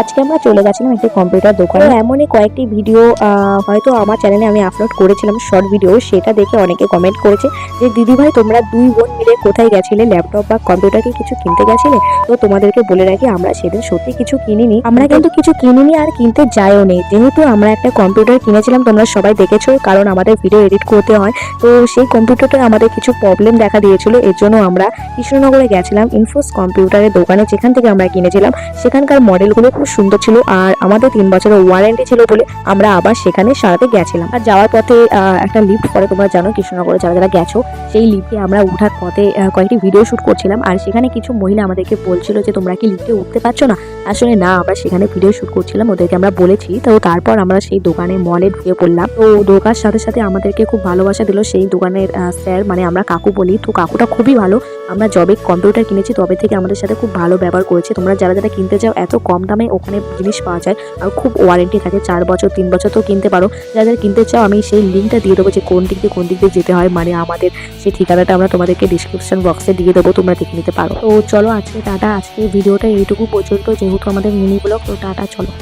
আজকে আমরা চলে গেছিলাম একটি কম্পিউটার দোকানে। এমনই কয়েকটি ভিডিও হয়তো আমার চ্যানেলে আমি আপলোড করেছিলাম শর্ট ভিডিও সেটা দেখে অনেকে কমেন্ট করেছে যে দিদি ভাই তোমরা দুই বোন মিলে কোথায় গেছিলে? ল্যাপটপ বা কম্পিউটার কি কিছু কিনতে গেছিলে? তো তোমাদেরকে বলে রাখি আমরা সেদিন সত্যি কিছু কিনিনি। আমরা কিন্তু কিছু কিনিনি আর কিনতে যাইও নেই যেহেতু আমরা একটা কম্পিউটার কিনেছিলাম তোমরা সবাই দেখেছ কারণ আমাদের ভিডিও এডিট করতে হয়। তো সেই কম্পিউটারটা আমাদের কিছু প্রবলেম দেখা দিয়েছিল এর জন্য আমরা কৃষ্ণনগরে গেছিলাম ইনফোস কম্পিউটারের দোকানে যেখান থেকে আমরা কিনেছিলাম সেখানকার মডেলগুলো খুব সুন্দর ছিল আর আমাদের তিন বছরের ওয়ারেন্টি ছিল বলে আমরা আবার সেখানে সারাতে গেছিলাম। আর যাওয়ার পথে একটা লিফট পরে তোমরা জানো কৃষ্ণনগরে যারা যারা গেছো, সেই লিফটে আমরা উঠার পথে কয়েকটি ভিডিও শ্যুট করছিলাম। আর সেখানে কিছু মহিলা আমাদেরকে বলছিল যে তোমরা কি লিফটে উঠতে পারছ না? আসলে না, আমরা সেখানে ভিডিও শুট করছিলাম, ওদেরকে আমরা বলেছি। তো তারপর আমরা সেই দোকানে মলে ঢুকে পড়লাম। তো দোকার সাথে সাথে আমাদেরকে খুব ভালোবাসা দিল সেই দোকানের স্যার মানে আমরা কাকু বলি। তো কাকুটা খুবই ভালো। আমরা জবে কম্পিউটার কিনেছি, তবে থেকে আমাদের সাথে খুব ভালো ব্যবহার করেছে। তোমরা যারা যারা কিনতে চাও, এত কম দামে ওখানে জিনিস পাওয়া যায় আর খুব ওয়ারেন্টি থাকে। চার বছর, তিন বছর তো কিনতে পারো। যারা যারা কিনতে চাও, আমি সেই লিঙ্কটা দিয়ে দেবো যে কোন দিক দিয়ে কোন দিক দিয়ে যেতে হয়। মানে আমাদের সেই ঠিকানাটা আমরা তোমাদেরকে ডিসক্রিপশন বক্সে দিয়ে দেবো, তোমরা দেখে নিতে পারো। তো চলো আজকে, টাটা। আজকে ভিডিওটা এইটুকু পর্যন্ত। যেহেতু আমাদের মিনি ব্লগ তো টাটা চলো।